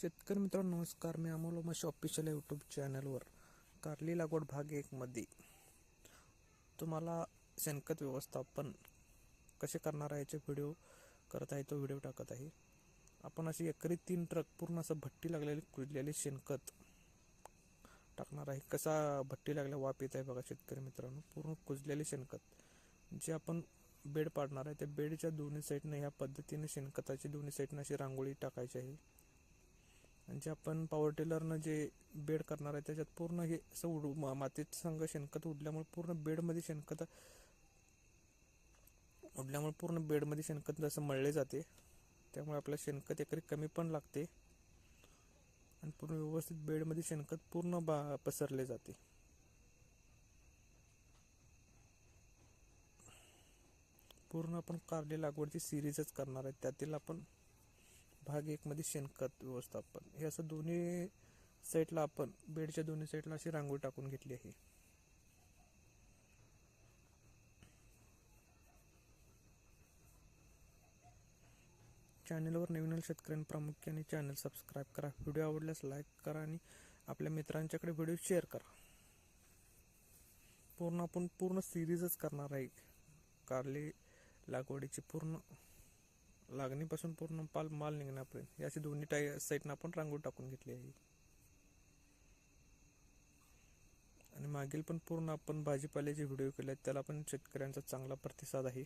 शेतकरी मित्रांनो नमस्कार. मी अमोल उमाशी ऑफिशियल यूट्यूब चॅनलवर कारली लागवड भाग एकमध्ये तुम्हाला शेणखत व्यवस्थापन कसे करणार आहे याचे व्हिडिओ करत आहे तो व्हिडिओ टाकत आहे. आपण अशी एकरी तीन ट्रक पूर्ण असं भट्टी लागलेली कुजलेले शेणखत टाकणार आहे. कसा भट्टी लागल्या वाप येत आहे बघा शेतकरी मित्रांनो. पूर्ण कुजलेले शेणखत. जे आपण बेड पाडणार आहे त्या बेडच्या दोन्ही साईडनं ह्या पद्धतीने शेणखताची दोन्ही साईडनं अशी रांगोळी टाकायची आहे. म्हणजे आणि जे आपण पॉवर टिलरनं जे बेड करणार आहे त्याच्यात पूर्ण हे असं उडू मातीचं संघ शेणखत उडल्यामुळे पूर्ण बेडमध्ये शेणखत उडल्यामुळे पूर्ण बेडमध्ये शेणखत जसं मळले जाते त्यामुळे आपलं शेणखत एकरी कमी पण लागते आणि पूर्ण व्यवस्थित बेडमध्ये शेणखत पूर्ण बा पसरले जाते. पूर्ण आपण कारली लागवडची सिरीजच करणार आहे त्यातील आपण भाग एक मध्ये शेणखत व्यवस्थापन. हे असं दोन्ही साईडला आपण बेडच्या दोन्ही साईडला अशी रांगोळी टाकून घेतली आहे. चॅनलवर नवीन आलेल्या शेतकऱ्यांनी प्रामुख्याने चॅनल सबस्क्राईब करा. व्हिडिओ आवडल्यास लाईक करा आणि आपल्या मित्रांच्याकडे व्हिडिओ शेअर करा. पूर्ण आपण पूर्ण सिरीजच करणार आहे. कारले लागवडीची पूर्ण लागणीपासून पूर्ण पाल माल निघण्यापर्यंत. अशी दोन्ही टाय साईडनं आपण रांगोळी टाकून घेतली आहे. आणि मागील पण पूर्ण आपण भाजीपाल्याचे व्हिडिओ केले आहेत त्याला पण शेतकऱ्यांचा चांगला प्रतिसाद आहे.